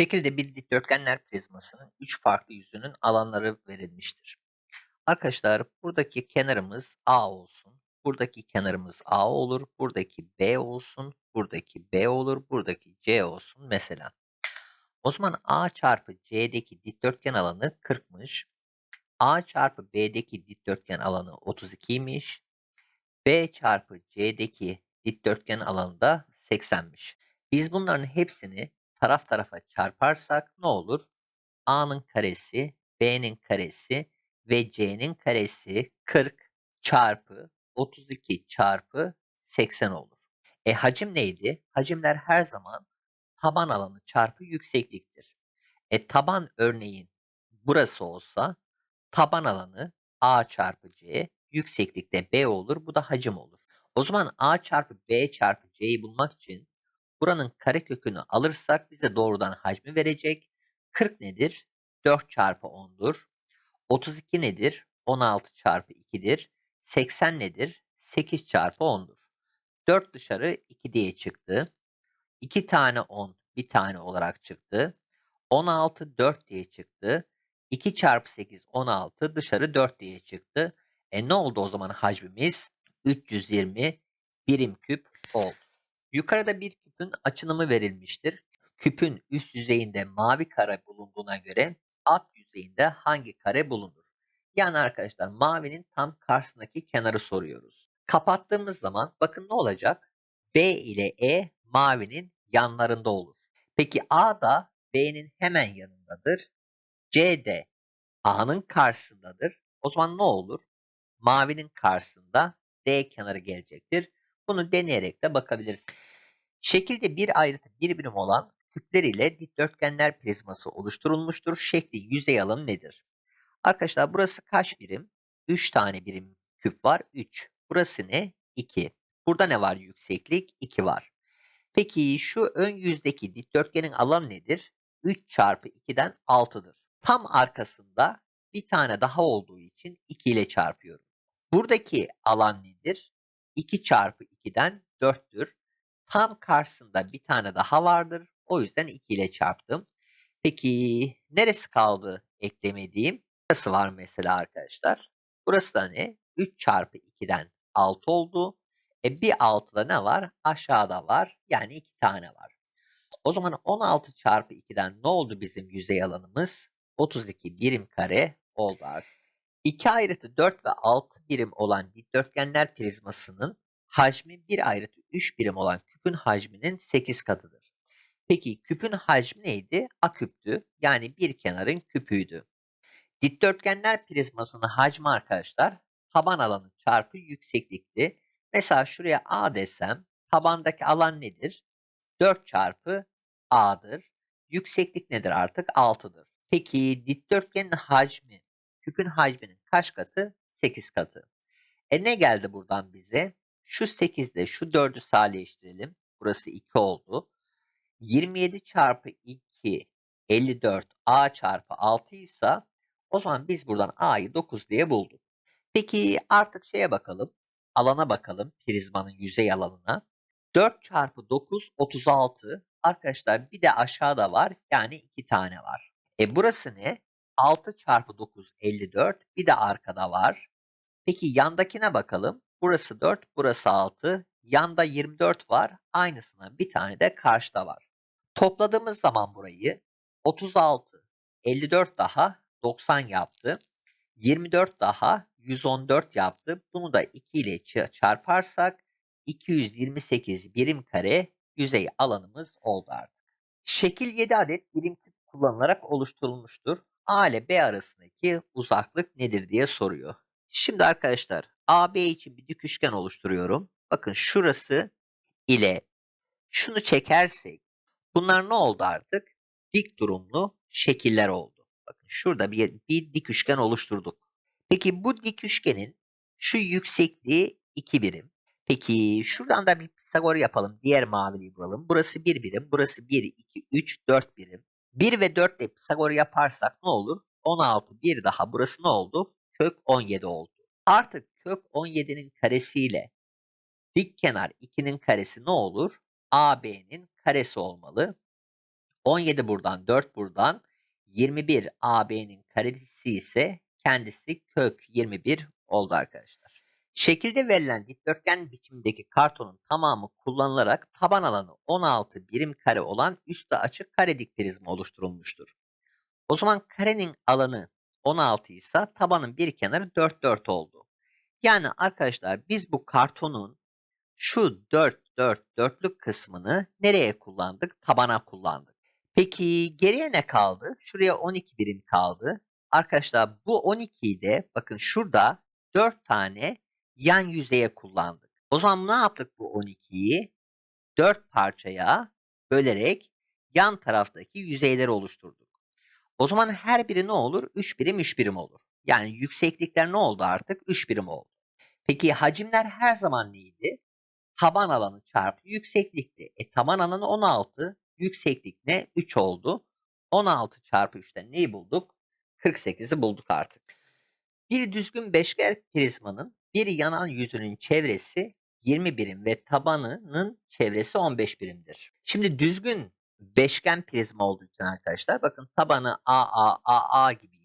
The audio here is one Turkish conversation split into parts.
Şekilde bir dikdörtgenler prizmasının 3 farklı yüzünün alanları verilmiştir. Arkadaşlar buradaki kenarımız A olsun. Buradaki kenarımız A olur. Buradaki B olsun. Buradaki B olur. Buradaki C olsun mesela. O zaman A çarpı C'deki dikdörtgen alanı 40'mış. A çarpı B'deki dikdörtgen alanı 32'ymiş. B çarpı C'deki dikdörtgen alanı da 80'miş. Biz bunların hepsini taraf tarafa çarparsak ne olur? A'nın karesi, B'nin karesi ve C'nin karesi 40 çarpı 32 çarpı 80 olur. E hacim neydi? Hacimler her zaman taban alanı çarpı yüksekliktir. E taban örneğin burası olsa taban alanı A çarpı C, yükseklikte B olur. Bu da hacim olur. O zaman A çarpı B çarpı C'yi bulmak için buranın karekökünü alırsak bize doğrudan hacmi verecek. 40 nedir? 4 çarpı 10'dur. 32 nedir? 16 çarpı 2'dir. 80 nedir? 8 çarpı 10'dur. 4 dışarı 2 diye çıktı. 2 tane 10 bir tane olarak çıktı. 16 4 diye çıktı. 2 çarpı 8 16 dışarı 4 diye çıktı. E ne oldu o zaman hacmimiz? 320 birim küp oldu. Yukarıda bir küpün açınımı verilmiştir. Küpün üst yüzeyinde mavi kare bulunduğuna göre alt yüzeyinde hangi kare bulunur? Yani arkadaşlar mavinin tam karşısındaki kenarı soruyoruz. Kapattığımız zaman bakın ne olacak? B ile E mavinin yanlarında olur. Peki A da B'nin hemen yanındadır. C de A'nın karşısındadır. O zaman ne olur? Mavinin karşısında D kenarı gelecektir. Bunu deneyerek de bakabilirsiniz. Şekilde bir ayrıtı bir birim olan küpler ile dikdörtgenler prizması oluşturulmuştur. Şekli yüzey alanı nedir? Arkadaşlar burası kaç birim? 3 tane birim küp var. 3. Burası ne? 2. Burada ne var yükseklik? 2 var. Peki şu ön yüzdeki dikdörtgenin alanı nedir? 3 çarpı 2'den 6'dır. Tam arkasında bir tane daha olduğu için 2 ile çarpıyorum. Buradaki alan nedir? 2 çarpı 2'den 4'tür. Tam karşısında bir tane daha vardır. O yüzden 2 ile çarptım. Peki neresi kaldı eklemediğim? Burası var mesela arkadaşlar. Burası da ne? 3 çarpı 2'den 6 oldu. E bir 6'da ne var? Aşağıda var. Yani 2 tane var. O zaman 16 çarpı 2'den ne oldu bizim yüzey alanımız? 32 birim kare oldu artık. İki ayrıtı 4 ve 6 birim olan dikdörtgenler prizmasının hacmi bir ayrıtı 3 birim olan küpün hacminin 8 katıdır. Peki küpün hacmi neydi? A küptü. Yani bir kenarın küpüydü. Dikdörtgenler prizmasının hacmi arkadaşlar taban alanı çarpı yükseklikti. Mesela şuraya A desem tabandaki alan nedir? 4 çarpı A'dır. Yükseklik nedir artık? 6'dır. Peki dikdörtgenin hacmi küpün hacminin kaç katı? 8 katı. E ne geldi buradan bize? Şu 8 ile şu 4'ü sadeleştirelim. Burası 2 oldu. 27 çarpı 2 54 A çarpı 6 ise o zaman biz buradan A'yı 9 diye bulduk. Peki artık şeye bakalım. Alana bakalım. Prizmanın yüzey alanına. 4 çarpı 9 36. Arkadaşlar bir de aşağıda var. Yani 2 tane var. E burası ne? 6 çarpı 9 54. Bir de arkada var. Peki yandakine bakalım. Burası 4, burası 6. Yanda 24 var. Aynısından bir tane de karşıda var. Topladığımız zaman burayı 36, 54 daha 90 yaptı. 24 daha 114 yaptı. Bunu da 2 ile çarparsak 228 birim kare yüzey alanımız oldu artık. Şekil 7 adet birim küp kullanılarak oluşturulmuştur. A ile B arasındaki uzaklık nedir diye soruyor. Şimdi arkadaşlar AB için bir dik üçgen oluşturuyorum. Bakın şurası ile şunu çekersek bunlar ne oldu artık? Dik durumlu şekiller oldu. Bakın şurada bir, bir dik üçgen oluşturduk. Peki bu dik üçgenin şu yüksekliği 2 birim. Peki şuradan da bir Pisagor yapalım. Diğer maviliği bulalım. Burası 1 birim. Burası 1, 2, 3, 4 birim. 1 ve 4 ile Pisagor yaparsak ne olur? 16 bir daha burası ne oldu? Kök 17 oldu. Artık kök 17'nin karesiyle dik kenar 2'nin karesi ne olur? AB'nin karesi olmalı. 17 buradan, 4 buradan. 21 AB'nin karesi ise kendisi kök 21 oldu arkadaşlar. Şekilde verilen dikdörtgen biçimindeki kartonun tamamı kullanılarak taban alanı 16 birim kare olan üstü açık kare dik prizma oluşturulmuştur. O zaman karenin alanı 16 ise tabanın bir kenarı 4 4 oldu. Yani arkadaşlar biz bu kartonun şu 4 4 dörtlük kısmını nereye kullandık? Tabana kullandık. Peki geriye ne kaldı? Şuraya 12 birim kaldı. Arkadaşlar bu 12'yi de bakın şurada 4 tane yan yüzeye kullandık. O zaman ne yaptık bu 12'yi? 4 parçaya bölerek yan taraftaki yüzeyleri oluşturduk. O zaman her biri ne olur? 3 birim 3 birim olur. Yani yükseklikler ne oldu artık? 3 birim oldu. Peki hacimler her zaman neydi? Taban alanı çarpı yükseklikti. E taban alanı 16, yükseklik ne? 3 oldu. 16 çarpı 3'ten neyi bulduk? 48'i bulduk artık. Bir düzgün beşgen prizmanın bir yanan yüzünün çevresi 20 birim ve tabanının çevresi 15 birimdir. Şimdi düzgün beşgen prizma olduğu için arkadaşlar bakın tabanı AA, AA gibi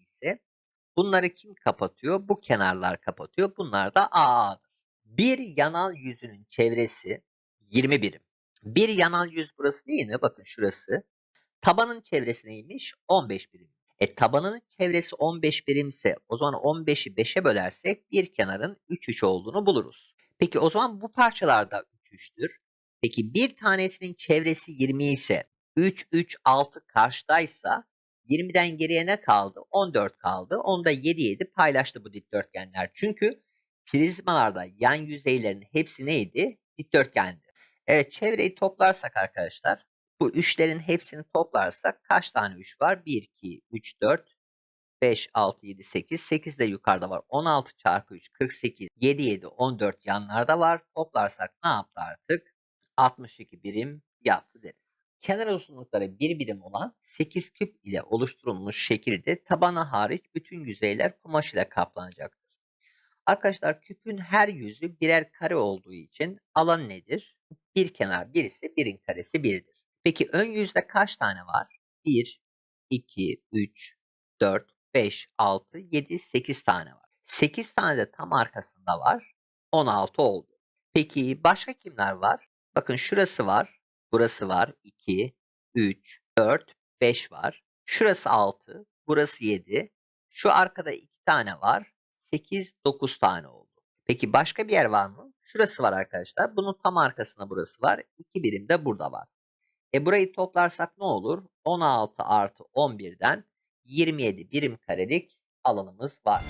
bunları kim kapatıyor? Bu kenarlar kapatıyor. Bunlar da AA'dır. Bir yanal yüzünün çevresi 20 birim. Bir yanal yüz burası değil mi? Bakın şurası. Tabanın çevresi neymiş? 15 birim. E tabanının çevresi 15 birimse o zaman 15'i 5'e bölersek bir kenarın 3 3 olduğunu buluruz. Peki o zaman bu parçalarda 3 3'tür. Peki bir tanesinin çevresi 20 ise 3 3 6 karşıdaysa 20'den geriye ne kaldı? 14 kaldı. Onda 7 7 paylaştı bu dikdörtgenler. Çünkü prizmalarda yan yüzeylerin hepsi neydi? Dikdörtgendi. Evet çevreyi toplarsak arkadaşlar bu üçlerin hepsini toplarsak kaç tane 3 var? 1, 2, 3, 4, 5, 6, 7, 8. 8 de yukarıda var. 16 çarpı 3, 48. 7, 7, 14 yanlarda var. Toplarsak ne yaptı artık? 62 birim yaptı deriz. Kenar uzunlukları 1 birim olan 8 küp ile oluşturulmuş şekilde tabana hariç bütün yüzeyler kumaş ile kaplanacaktır. Arkadaşlar küpün her yüzü birer kare olduğu için alan nedir? Bir kenar birisi birin karesi 1'dir. Peki ön yüzde kaç tane var? 1, 2, 3, 4, 5, 6, 7, 8 tane var. 8 tane de tam arkasında var. 16 oldu. Peki başka kimler var? Bakın şurası var. Burası var. 2, 3, 4, 5 var. Şurası 6. Burası 7. Şu arkada 2 tane var. 8, 9 tane oldu. Peki başka bir yer var mı? Şurası var arkadaşlar. Bunun tam arkasında burası var. 2 birim de burada var. E burayı toplarsak ne olur? 16 artı 11'den 27 birim karelik alanımız var.